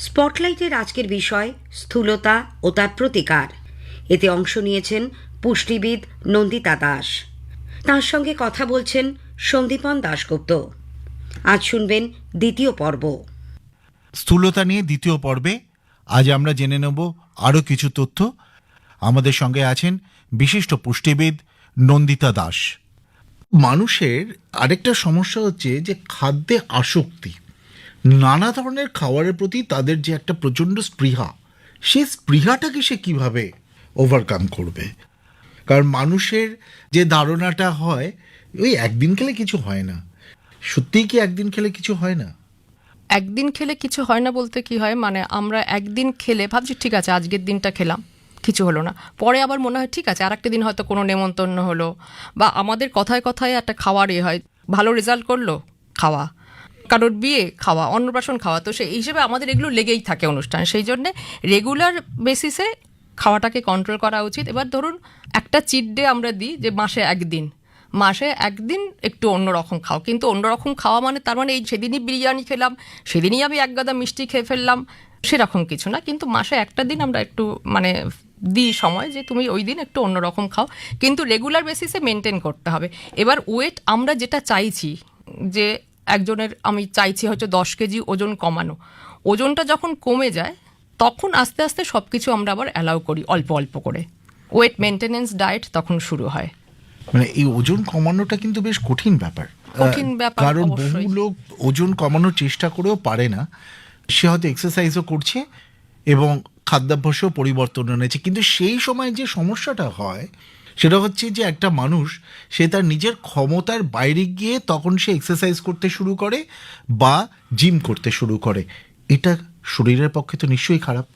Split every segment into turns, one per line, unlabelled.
স্পটলাইটের আজকের বিষয় স্থূলতা ও তার প্রতিকার। এতে অংশ নিয়েছেন পুষ্টিবিদ নন্দিতা দাস। তার সঙ্গে কথা বলছেন সন্দীপন দাশগুপ্ত। আজ শুনবেন দ্বিতীয় পর্ব।
স্থূলতা নিয়ে দ্বিতীয় পর্বে আজ আমরা জেনে নেব আরও কিছু তথ্য। আমাদের সঙ্গে আছেন বিশিষ্ট পুষ্টিবিদ নন্দিতা দাস। মানুষের আরেকটা সমস্যা হচ্ছে যে খাদ্যে আসক্তি। নানা ধরনের খাবারের প্রতি তাদের যে একটা প্রচণ্ড স্পৃহা সেই স্পৃহাটাকে সে কীভাবে ওভারকাম করবে? কারণ মানুষের যে ধারণাটা হয়, ওই একদিন খেলে কিছু হয় না। সত্যিই কি একদিন খেলে কিছু হয় না?
একদিন খেলে কিছু হয় না বলতে কি হয়? মানে আমরা একদিন খেলে ভাবছি, ঠিক আছে, আজকের দিনটা খেলাম, কিছু হলো না। পরে আবার মনে হয়, ঠিক আছে আর একটা দিন হয়তো কোনো নেমন্তন্ন হলো। বা আমাদের কথায় কথায় একটা খাওয়ার এ হয়। ভালো রেজাল্ট করল, খাওয়া। কারোর বিয়ে খাওয়া, অন্নপ্রাশন খাওয়া, তো সেই হিসেবে আমাদের এগুলো লেগেই থাকে অনুষ্ঠান। সেই জন্যে রেগুলার বেসিসে খাওয়াটাকে কন্ট্রোল করা উচিত। এবার ধরুন একটা চিট ডে আমরা দিই যে মাসে একদিন। মাসে একদিন একটু অন্যরকম খাও। কিন্তু অন্যরকম খাওয়া মানে তার মানে এই সেদিনই বিরিয়ানি খেলাম, সেদিনই আমি এক গাদা মিষ্টি খেয়ে ফেললাম, সেরকম কিছু না। কিন্তু মাসে একটা দিন আমরা একটু মানে দিই সময় যে তুমি ওই দিন একটু অন্যরকম খাও। কিন্তু রেগুলার বেসিসে মেনটেন করতে হবে। এবার ওয়েট আমরা যেটা চাইছি যে একজনের আমি চাইছি হয়তো দশ কেজি ওজন কমানো। ওজনটা যখন কমে যায় তখন আস্তে আস্তে সব কিছু আমরা আবার অ্যালাউ করি অল্প অল্প করে। ওয়েট মেনটেনেন্স ডায়েট তখন শুরু হয়।
মানে এই ওজন কমানোটা কিন্তু বেশ কঠিন ব্যাপার।
কঠিন ব্যাপার,
কারণ বহু লোক ওজন কমানোর চেষ্টা করেও পারে না। সে হয়তো এক্সারসাইজও করছে এবং খাদ্যাভ্যাসেও পরিবর্তন এনেছে। কিন্তু সেই সময় যে সমস্যাটা হয় সেটা হচ্ছে যে একটা মানুষ, সে তার নিজের ক্ষমতার বাইরে গিয়ে তখন সে এক্সারসাইজ করতে শুরু করে বা জিম করতে শুরু করে। এটা শরীরের পক্ষে তো নিশ্চয়ই খারাপ।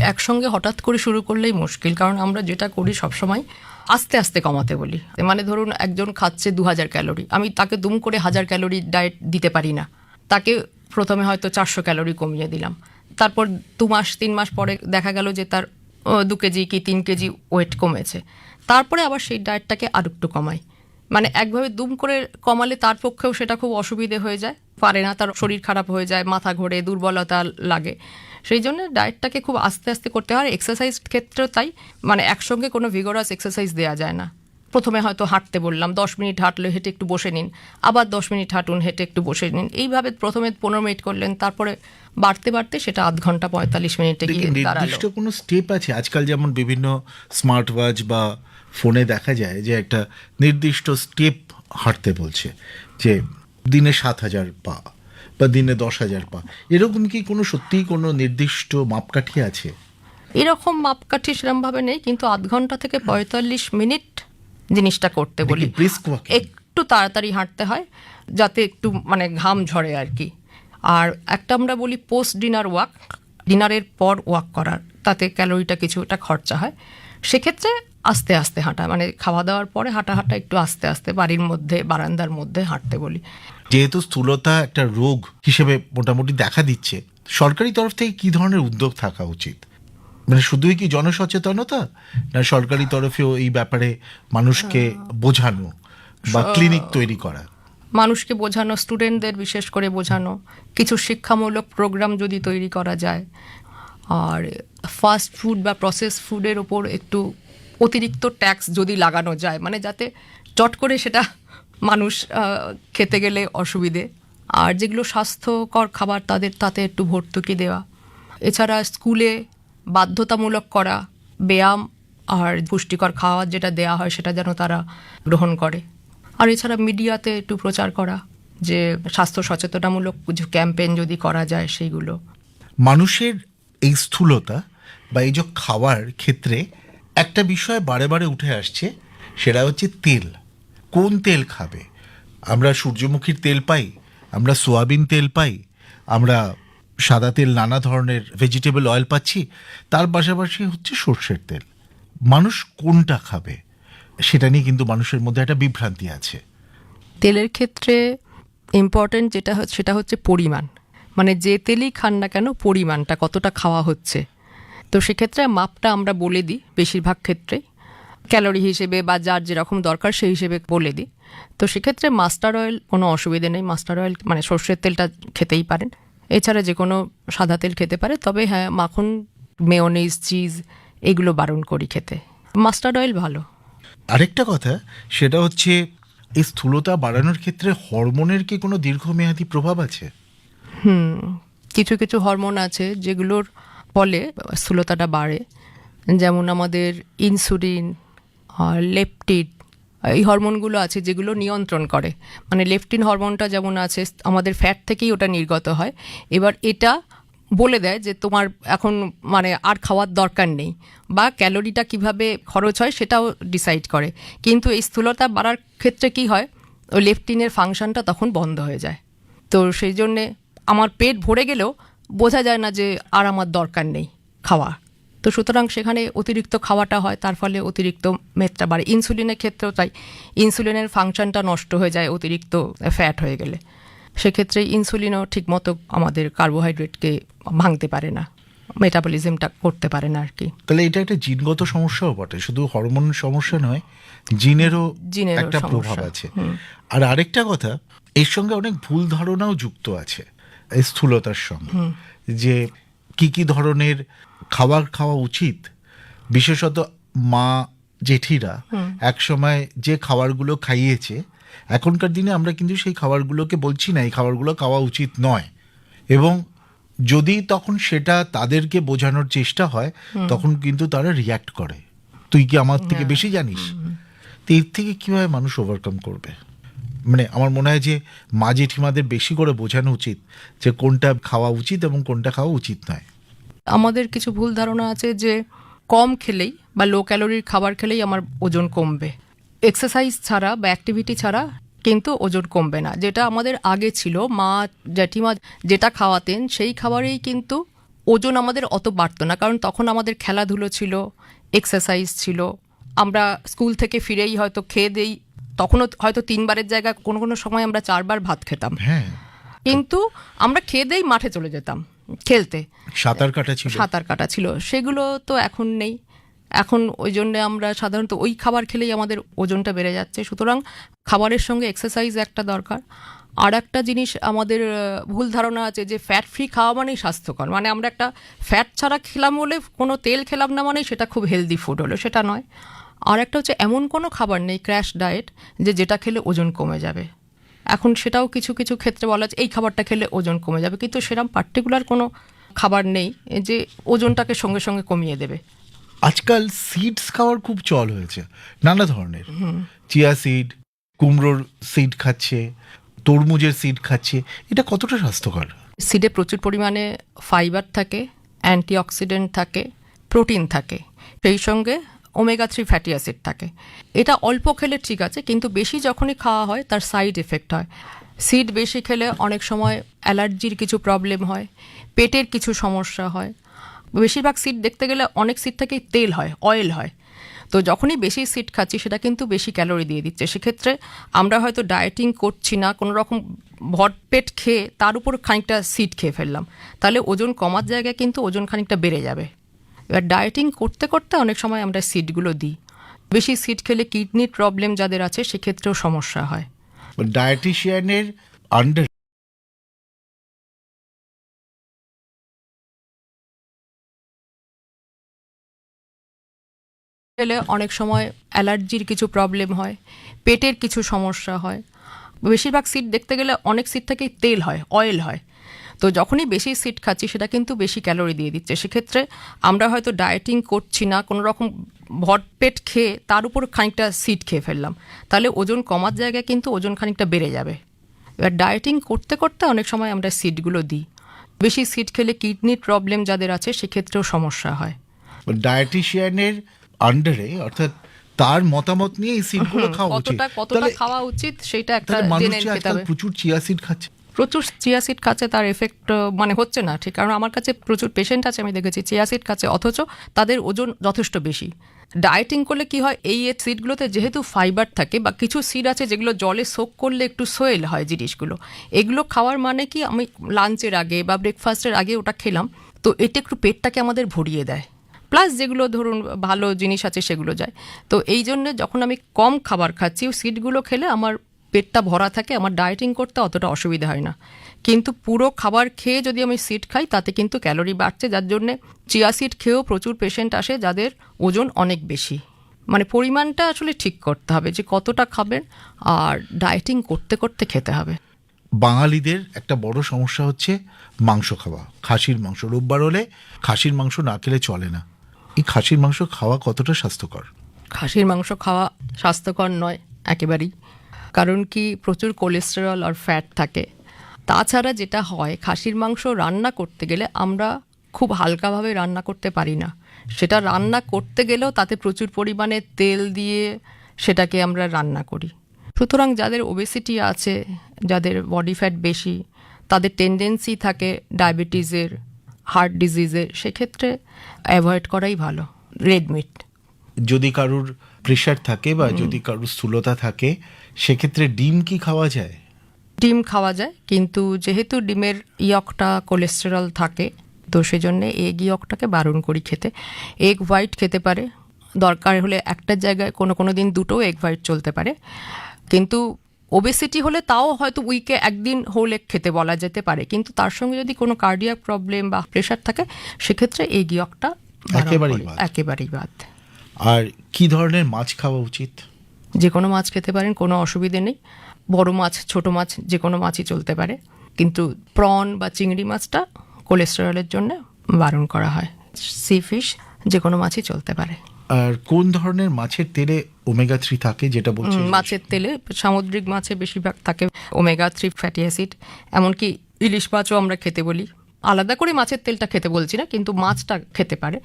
একসঙ্গে হঠাৎ করে শুরু করলেই মুশকিল, কারণ আমরা যেটা করি সবসময় আস্তে আস্তে কমাতে বলি। মানে ধরুন একজন খাচ্ছে দু হাজার ক্যালোরি, আমি তাকে দুম করে হাজার ক্যালোরি ডায়েট দিতে পারি না। তাকে প্রথমে হয়তো চারশো ক্যালোরি কমিয়ে দিলাম। তারপর দু মাস, তিন মাস পরে দেখা গেল যে তার দু কেজি কি তিন কেজি ওয়েট কমেছে। তারপরে আবার সেই ডায়েটটাকে আর একটু কমাই। মানে একভাবে দুম করে কমালে তার পক্ষেও সেটা খুব অসুবিধে হয়ে যায়। পারে না, তার শরীর খারাপ হয়ে যায়, মাথা ঘোরে, দুর্বলতা লাগে। সেই জন্য ডায়েটটাকে খুব আস্তে আস্তে করতে হয়। এক্সারসাইজ ক্ষেত্রেও তাই। মানে একসঙ্গে কোনো ভিগোরাস এক্সারসাইজ দেওয়া যায় না। প্রথমে হয়তো হাঁটতে বললাম দশ মিনিট হাঁটলে হেঁটে একটু বসে নিন আবার দশ মিনিট হাঁটুন হেঁটে একটু বসে নিন। এইভাবে প্রথমে পনেরো মিনিট করলেন তারপরে বাড়তে বাড়তে সেটা আধ ঘণ্টা পঁয়তাল্লিশ মিনিটে গিয়ে
নির্দিষ্ট কোনো স্টেপ আছে? আজকাল যেমন বিভিন্ন স্মার্ট ওয়াচ বা ফোনে দেখা যায় যে একটা নির্দিষ্ট স্টেপ হাঁটতে বলছে যে দিনে সাত হাজার পা বা দিনে দশ হাজার পা। এরকম কি কোনো সত্যিই কোনো নির্দিষ্ট মাপকাঠি আছে?
এরকম মাপকাঠি সেরমভাবে নেই কিন্তু আধ ঘণ্টা থেকে পঁয়তাল্লিশ মিনিট জিনিসটা করতে বলি? একটু তাড়াতাড়ি হাঁটতে হয় যাতে একটু মানে ঘাম ঝরে আর কি। আর একটা আমরা বলি পোস্ট ডিনার ওয়াক ডিনারের পর ওয়াক করার তাতে ক্যালোরিটা কিছুটা খরচা হয়। সেক্ষেত্রে আস্তে আস্তে হাঁটা মানে খাওয়া দাওয়ার পরে হাঁটা হাঁটা একটু আস্তে আস্তে বাড়ির মধ্যে বারান্দার মধ্যে হাঁটতে বলি।
যেহেতু স্থূলতা একটা রোগ হিসেবে মোটামুটি দেখা দিচ্ছে সরকারি তরফ থেকে কি ধরনের উদ্যোগ থাকা উচিত? মানে শুধুই কি জনসচেতনতা? না সরকারি তরফেও এই ব্যাপারে মানুষকে বোঝানো বা ক্লিনিক তৈরি করা।
মানুষকে বোঝানো স্টুডেন্টদের বিশেষ করে বোঝানো কিছু শিক্ষামূলক প্রোগ্রাম যদি তৈরি করা যায় আর ফাস্ট ফুড বা প্রসেস ফুডের ওপর একটু অতিরিক্ত ট্যাক্স যদি লাগানো যায় মানে যাতে চট করে সেটা মানুষ খেতে গেলে অসুবিধে। আর যেগুলো স্বাস্থ্যকর খাবার তাদের তাতে একটু ভর্তুকি দেওয়া। এছাড়া স্কুলে বাধ্যতামূলক করা, ব্যায়াম আর পুষ্টিকর খাওয়ার যেটা দেয়া হয় সেটা যেন তারা গ্রহণ করে। আর এছাড়া মিডিয়াতে একটু প্রচার করা, যে স্বাস্থ্য সচেতনামূলক কিছু ক্যাম্পেইন যদি করা যায় সেইগুলো।
মানুষের এই স্থূলতা বা এই যে খাওয়ার ক্ষেত্রে একটা বিষয় বারে বারে উঠে আসছে, সেটা হচ্ছে তেল। কোন তেল খাবে? আমরা সূর্যমুখীর তেল পাই, আমরা সোয়াবিন তেল পাই, আমরা সাদা তেল, নানা ধরনের ভেজিটেবল অয়েল পাচ্ছি। তার পাশাপাশি হচ্ছে সর্ষের তেল। মানুষ কোনটা খাবে? সেটা নিয়ে কিন্তু মানুষের মধ্যে একটা বিভ্রান্তি আছে।
তেলের ক্ষেত্রে ইম্পর্টেন্ট যেটা সেটা হচ্ছে পরিমাণ। মানে যে তেলই খান না কেন পরিমাণটা, কতটা খাওয়া হচ্ছে। তো সেক্ষেত্রে মাপটা আমরা বলে দিই বেশিরভাগ ক্ষেত্রে। ক্যালোরি হিসেবে বা যার যেরকম দরকার সেই হিসেবে বলে দিই। তো সেক্ষেত্রে মাস্টার অয়েল কোনো অসুবিধে নেই। মাস্টার অয়েল মানে সর্ষের তেলটা খেতেই পারেন। এছাড়া যে কোনো সাদা তেল খেতে পারে তবে হ্যাঁ মাখন মেয়নিজ চিজ এগুলো বারণ করি খেতে। মাস্টার্ড অয়েল ভালো।
আরেকটা কথা সেটা হচ্ছে এই স্থূলতা বাড়ানোর ক্ষেত্রে হরমোনের কি কোনো দীর্ঘমেয়াদী প্রভাব আছে?
হুম কিছু কিছু হরমোন আছে যেগুলোর ফলে স্থূলতাটা বাড়ে। যেমন আমাদের ইনসুলিন লেপটিড এই হরমোনগুলো আছে যেগুলো নিয়ন্ত্রণ করে। মানে লেফটিন হরমোনটা যেমন আছে, আমাদের ফ্যাট থেকেই ওটা নির্গত হয়। এবার এটা বলে দেয় যে তোমার এখন মানে আর খাওয়ার দরকার নেই বা ক্যালোরিটা কীভাবে খরচ হয় সেটাও ডিসাইড করে। কিন্তু এই স্থূলতা বাড়ার ক্ষেত্রে কি হয়? ওই লেফটিনের ফাংশনটা তখন বন্ধ হয়ে যায়। তো সেই জন্যে আমার পেট ভরে গেলেও বোঝা যায় না যে আর আমার দরকার নেই খাওয়া। তো সুতরাং সেখানে অতিরিক্ত খাওয়াটা হয় তার ফলে অতিরিক্ত মেদটা বাড়ে। ইনসুলিনের ক্ষেত্রেও তাই। ইনসুলিনের ফাংশনটা নষ্ট হয়ে যায় অতিরিক্ত ফ্যাট হয়ে গেলে। সেক্ষেত্রে ইনসুলিনও ঠিকমতো আমাদের কার্বোহাইড্রেটকে ভাঙতে পারে না মেটাবলিজমটা করতে পারে না আর কি
তাহলে এটা একটা জিনগত সমস্যাও বটে শুধু হরমোন সমস্যা নয় জিনেরও
জিনেরও
একটা প্রভাব আছে। আর আরেকটা কথা এর সঙ্গে অনেক ভুল ধারণাও যুক্ত আছে স্থূলতার সঙ্গে। যে কি কি ধরনের খাবার খাওয়া উচিত? বিশেষত মা জেঠিরা একসময় যে খাবারগুলো খাইয়েছে এখনকার দিনে আমরা কিন্তু সেই খাবারগুলোকে বলছি না এই খাবারগুলো খাওয়া উচিত নয়। এবং যদি তখন সেটা তাদেরকে বোঝানোর চেষ্টা হয় তখন কিন্তু তারা রিয়াক্ট করে। তুই কি আমার থেকে বেশি জানিস? তো এর থেকে কীভাবে মানুষ ওভারকাম করবে? মানে আমার মনে হয় যে মা জেঠিমাদের বেশি করে বোঝানো উচিত যে কোনটা খাওয়া উচিত এবং কোনটা খাওয়া উচিত নয়।
আমাদের কিছু ভুল ধারণা আছে যে কম খেলেই বা লো ক্যালোরির খাবার খেলেই আমার ওজন কমবে। এক্সারসাইজ ছাড়া বা অ্যাক্টিভিটি ছাড়া কিন্তু ওজন কমবে না। যেটা আমাদের আগে ছিল, মা জ্যাঠিমা যেটা খাওয়াতেন সেই খাবারেই কিন্তু ওজন আমাদের অত বাড়তো না। কারণ তখন আমাদের খেলাধুলো ছিল এক্সারসাইজ ছিল। আমরা স্কুল থেকে ফিরেই হয়তো খেয়ে দেই তখনও হয়তো তিনবারের জায়গায় কোনো কোনো সময় আমরা চারবার ভাত খেতাম।
হ্যাঁ।
কিন্তু আমরা খেয়ে দেই মাঠে চলে যেতাম খেলতে।
সাঁতার কাটা ছিল।
সাঁতার কাটা ছিল। সেগুলো তো এখন নেই। এখন ওই জন্য আমরা সাধারণত ওই খাবার খেলেই আমাদের ওজনটা বেড়ে যাচ্ছে। সুতরাং খাবারের সঙ্গে এক্সারসাইজ একটা দরকার। আর একটা জিনিস আমাদের ভুল ধারণা আছে যে ফ্যাট ফ্রি খাওয়া মানেই স্বাস্থ্যকর। মানে আমরা একটা ফ্যাট ছাড়া খেলাম বলে কোনো তেল খেলাম না মানে সেটা খুব হেলদি ফুড হলো। সেটা নয়। আর একটা হচ্ছে এমন কোনো খাবার নেই ক্র্যাশ ডায়েট যে যেটা খেলে ওজন কমে যাবে। এখন সেটাও কিছু কিছু ক্ষেত্রে বলা যায় এই খাবারটা খেলে ওজন কমে যাবে কিন্তু সেরকম পার্টিকুলার কোনো খাবার নেই যে ওজনটাকে সঙ্গে সঙ্গে কমিয়ে দেবে।
আজকাল সিডস খাওয়ার খুব চল হয়েছে নানা ধরনের। চিয়া সিড কুমড়োর সিড খাচ্ছে তরমুজের সিড খাচ্ছে এটা কতটা স্বাস্থ্যকর?
সিডে প্রচুর পরিমাণে ফাইবার থাকে অ্যান্টিঅক্সিডেন্ট থাকে প্রোটিন থাকে। সেই সঙ্গে ওমেগা থ্রি ফ্যাটি অ্যাসিড থাকে। এটা অল্প খেলে ঠিক আছে, কিন্তু বেশি যখনই খাওয়া হয়, তার সাইড এফেক্ট হয়। সিড বেশি খেলে অনেক সময় অ্যালার্জির কিছু প্রবলেম হয়, পেটের কিছু সমস্যা হয়। বেশিরভাগ সিড দেখতে গেলে অনেক সিড থেকেই তেল হয় অয়েল হয়। তো যখনই বেশি সিড খাচ্ছি, সেটা কিন্তু বেশি ক্যালোরি দিয়ে দিচ্ছে। সেক্ষেত্রে আমরা হয়তো ডায়েটিং করছি না, কোনো রকম ভরপেট খেয়ে তার উপর খানিকটা সিড খেয়ে ফেললাম। তাহলে ওজন কমার জায়গায় কিন্তু ওজন খানিকটা বেড়ে যাবে। এবার ডায়েটিং করতে করতে অনেক সময় আমরা সিডগুলো দিই। বেশি সিড খেলে কিডনির প্রবলেম যাদের আছে সেক্ষেত্রেও সমস্যা হয়।
ডায়েটিশিয়ানের আন্ডার
খেলে অনেক সময় অ্যালার্জির কিছু প্রবলেম হয় পেটের কিছু সমস্যা হয়। বেশিরভাগ সিট দেখতে গেলে অনেক সিট থেকেই তেল হয় অয়েল হয়। তো যখনই বেশি সিট খাচ্ছি সেটা কিন্তু বেশি ক্যালোরি দিয়ে দিচ্ছে। সেক্ষেত্রে আমরা হয়তো ডায়েটিং করছি না কোনো রকম ভরপেট খেয়ে তার উপর খানিকটা সিট খেয়ে ফেললাম। তাহলে ওজন কমার জায়গায় কিন্তু ওজন খানিকটা বেড়ে যাবে। এবার ডায়েটিং করতে করতে অনেক সময় আমরা সিটগুলো দিই। বেশি সিট খেলে কিডনির প্রবলেম যাদের আছে সেক্ষেত্রেও সমস্যা হয়।
ডায়েটিশিয়ানের আন্ডারে অর্থাৎ তার মতামত নিয়ে এই সিডগুলো খাওয়া উচিত।
কতটা কতটা খাওয়া উচিত সেটা একটা
মানুষ আজকাল প্রচুর চিয়া সিড খাচ্ছে।
প্রচুর চিয়াসিড কাছে তার এফেক্ট মানে হচ্ছে না, ঠিক? কারণ আমার কাছে প্রচুর পেশেন্ট আছে, আমি দেখেছি চিয়াসিড কাছে অথচ তাদের ওজন যথেষ্ট বেশি। ডায়েটিং করলে কি হয়, এই সিডগুলোতে যেহেতু ফাইবার থাকে বা কিছু সিড আছে যেগুলো জলে সোক করলে একটু সোয়েল হয় জিনিসগুলো, এগুলো খাওয়ার মানে কি, আমি লাঞ্চের আগে বা ব্রেকফাস্টের আগে ওটা খেলাম, তো এটা একটু পেটটাকে আমাদের ভরিয়ে দেয়। প্লাস যেগুলো ধরুন, ভালো জিনিস আছে সেগুলো যায়। তো এই জন্য যখন আমি কম খাবার খাচ্ছি সিডগুলো খেলে আমার পেটটা ভরা থাকে আমার ডায়েটিং করতে অতটা অসুবিধা হয় না। কিন্তু পুরো খাবার খেয়ে যদি আমি সিড খাই তাতে কিন্তু ক্যালোরি বাড়ছে যার জন্যে চিয়া সিড খেয়েও প্রচুর পেশেন্ট আসে যাদের ওজন অনেক বেশি। মানে পরিমাণটা আসলে ঠিক করতে হবে যে কতটা খাবেন আর ডায়েটিং করতে করতে খেতে হবে।
বাঙালিদের একটা বড় সমস্যা হচ্ছে মাংস খাওয়া। খাসির মাংস রোববার হলে খাসির মাংস না খেলে চলে না। এই খাসির মাংস খাওয়া কতটা স্বাস্থ্যকর?
খাসির মাংস খাওয়া স্বাস্থ্যকর নয় একেবারেই। কারণ কি প্রচুর কোলেস্টেরল আর ফ্যাট থাকে। তাছাড়া যেটা হয়, খাসির মাংস রান্না করতে গেলে আমরা খুব হালকাভাবে রান্না করতে পারি না। সেটা রান্না করতে গেলেও তাতে প্রচুর পরিমাণে তেল দিয়ে সেটাকে আমরা রান্না করি। সুতরাং যাদের ওবেসিটি আছে, যাদের বডি ফ্যাট বেশি, তাদের টেন্ডেন্সি থাকে ডায়াবেটিসের হার্ট ডিজিজের সেক্ষেত্রে অ্যাভয়েড করাই ভালো রেড মিট
যদি কারুর প্রেশার থাকে বা যদি কারুর স্থূলতা থাকে সেক্ষেত্রে ডিম কি খাওয়া যায়?
ডিম খাওয়া যায় কিন্তু যেহেতু ডিমের ইয়কটা কোলেস্টেরল থাকে তো সেজন্যে এগ ইয়কটাকে বারণ করি খেতে। এগ হোয়াইট খেতে পারে। দরকার হলে একটা জায়গায় কোনো কোনো দিন দুটো এগ হোয়াইট চলতে পারে। কিন্তু ওবেসিটি হলে তাও হয়তো উইকে একদিন হোল এগ খেতে বলা যেতে পারে। কিন্তু তার সঙ্গে যদি কোনো কার্ডিয়াক প্রবলেম বা প্রেশার থাকে সেক্ষেত্রে এগ ইয়কটা
একেবারেই বাদ।
একেবারেই বাদ।
আর কি ধরনের মাছ খাওয়া উচিত?
যে কোনো মাছ খেতে পারেন কোনো অসুবিধে নেই। বড় মাছ ছোট মাছ যে কোনো মাছই চলতে পারে। কিন্তু প্রন বা চিংড়ি মাছটা কোলেস্টেরলের জন্য বারণ করা হয়। সি ফিশ যে কোনো মাছই চলতে পারে।
আর কোন ধরনের মাছের তেলে ওমেগা থ্রি থাকে যেটা বলছে
মাছের তেলে সামুদ্রিক মাছে বেশিরভাগ থাকে ওমেগা থ্রি ফ্যাটি অ্যাসিড। এমনকি ইলিশ মাছও আমরা খেতে বলি। আলাদা করে মাছের তেলটা খেতে বলছি না কিন্তু মাছটা খেতে পারে।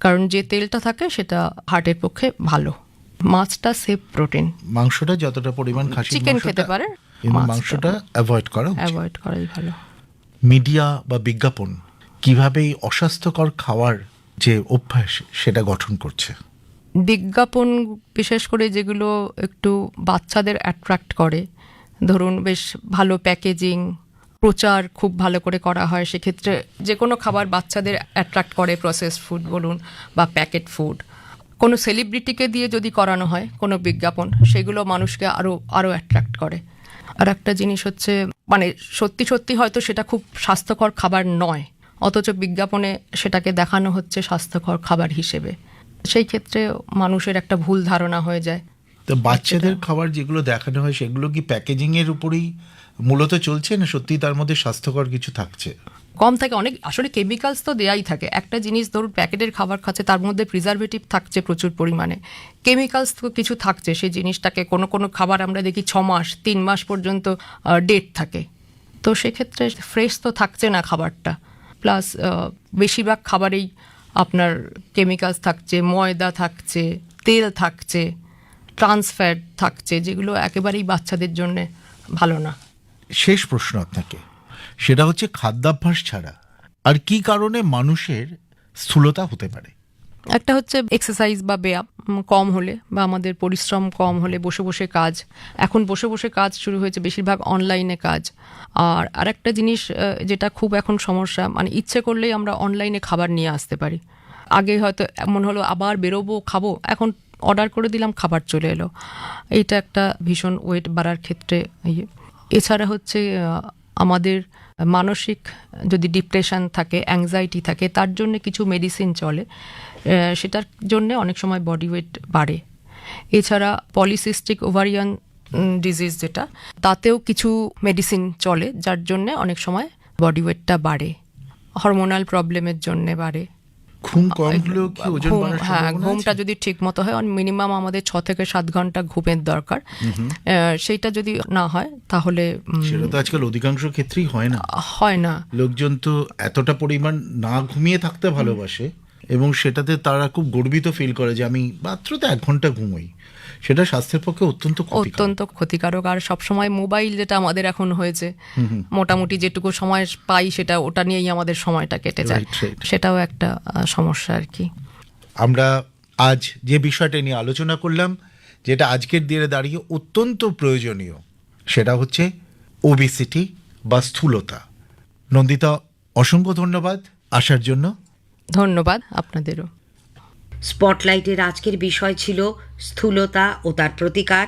কারণ যে তেলটা থাকে সেটা হার্টের পক্ষে ভালো। মাছটা সেফ প্রোটিন
মাংসটা যতটা পরিমাণ খাসি
চিকেন খেতে পারে
মাংসটা অ্যাভয়েড করা
অ্যাভয়েড করাই ভালো।
মিডিয়া বা বিজ্ঞাপন কীভাবে এই অস্বাস্থ্যকর খাওয়ার যে অভ্যাস সেটা গঠন করছে?
বিজ্ঞাপন বিশেষ করে যেগুলো একটু বাচ্চাদের অ্যাট্রাক্ট করে ধরুন বেশ ভালো প্যাকেজিং প্রচার খুব ভালো করে করা হয়, সেক্ষেত্রে যে কোনো খাবার বাচ্চাদের অ্যাট্রাক্ট করে প্রসেস ফুড বলুন বা প্যাকেট ফুড কোনো সেলিব্রিটিকে দিয়ে যদি করানো হয়, কোনো বিজ্ঞাপন, সেগুলো মানুষকে আরও আরও অ্যাট্রাক্ট করে। আর একটা জিনিস হচ্ছে মানে সত্যি সত্যি হয়তো সেটা খুব স্বাস্থ্যকর খাবার নয়, অথচ বিজ্ঞাপনে সেটাকে দেখানো হচ্ছে স্বাস্থ্যকর খাবার হিসেবে। সেই ক্ষেত্রে মানুষের একটা ভুল ধারণা হয়ে যায়।
তো বাচ্চাদের খাবার যেগুলো দেখানো হয়, সেগুলো কি প্যাকেজিংয়ের উপরেই মূলত চলছে না সত্যি তার মধ্যে স্বাস্থ্যকর কিছু থাকছে?
কম থাকে, অনেক, আসলে কেমিক্যালস তো দেয়াই থাকে। একটা জিনিস ধরুন, প্যাকেটের খাবার খাচ্ছে, তার মধ্যে প্রিজারভেটিভ থাকছে প্রচুর পরিমাণে। কেমিক্যালস তো কিছু থাকছে, সেই জিনিসটাকে কোনো কোনো খাবার আমরা দেখি ছ মাস, তিন মাস পর্যন্ত ডেট থাকে। তো সেক্ষেত্রে ফ্রেশ তো থাকছে না খাবারটা। প্লাস বেশিরভাগ খাবারেই আপনার কেমিক্যালস থাকছে, ময়দা থাকছে, তেল থাকছে ট্রান্সফ্যাট থাকছে, যেগুলো একেবারেই বাচ্চাদের জন্যে ভালো না।
শেষ প্রশ্ন আপনাকে। সেটা হচ্ছে খাদ্যাভ্যাস ছাড়া আর কি কারণে মানুষের স্থূলতা হতে পারে?
একটা হচ্ছে এক্সারসাইজ বা ব্যায়াম কম হলে বা আমাদের পরিশ্রম কম হলে, বসে বসে কাজ। এখন বসে বসে কাজ শুরু হয়েছে, বেশিরভাগ অনলাইনে কাজ। আর আরেকটা জিনিস যেটা খুব এখন সমস্যা মানে ইচ্ছে করলেই আমরা অনলাইনে খাবার নিয়ে আসতে পারি। আগে হয়তো এমন হলো, আবার বেরোবো, খাব, এখন অর্ডার করে দিলাম, খাবার চলে এলো। এইটা একটা ভীষণ ওয়েট বাড়ার ক্ষেত্রে ইয়ে। এছাড়া হচ্ছে আমাদের মানসিক যদি ডিপ্রেশন থাকে অ্যাংজাইটি থাকে, তার জন্য কিছু মেডিসিন চলে সেটার জন্য অনেক সময় বডি ওয়েট বাড়ে। এছাড়া পলিসিস্টিক ওভারিয়ান ডিজিজ যেটা, তাতেও কিছু মেডিসিন চলে, যার জন্য অনেক সময় বডি ওয়েটটা বাড়ে। হরমোনাল প্রবলেমের জন্যে বাড়ে।
ঘুম কম হলেও কি ওজন বাড়ার
হ্যাঁ ঘুমটা যদি ঠিক মতো হয় মিনিমাম আমাদের ছ থেকে সাত ঘণ্টা ঘুমের দরকার। সেইটা যদি না হয় তাহলে
সেটা তো আজকাল অধিকাংশ ক্ষেত্রেই হয় না।
হয় না।
লোকজন তো এতটা পরিমাণ না ঘুমিয়ে থাকতে ভালোবাসে এবং সেটাতে তারা খুব গর্বিত ফিল করে যে আমি মাত্র তো এক ঘণ্টা ঘুমোই। সেটা স্বাস্থ্যের পক্ষে অত্যন্ত
অত্যন্ত ক্ষতিকারক। আর সবসময় মোবাইল যেটা আমাদের এখন হয়েছে মোটামুটি যেটুকু সময় পাই সেটা ওটা নিয়েই আমাদের সময়টা কেটে যায়. সেটাও একটা সমস্যা আর কি।
আমরা আজ যে বিষয়টা নিয়ে আলোচনা করলাম যেটা আজকের দিনে দাঁড়িয়ে অত্যন্ত প্রয়োজনীয় সেটা হচ্ছে ওবিসিটি বা স্থূলতা। নন্দিতা অসংখ্য ধন্যবাদ আসার জন্য।
ধন্যবাদ আপনাদেরও।
স্পটলাইটের আজকের বিষয় ছিল স্থূলতা ও তার প্রতিকার।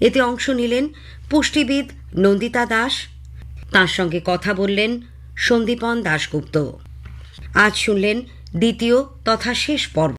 এতে অংশ নিলেন পুষ্টিবিদ নন্দিতা দাস। তার সঙ্গে কথা বললেন সন্দীপন দাশগুপ্ত। আজ শুনলেন দ্বিতীয় তথা শেষ পর্ব।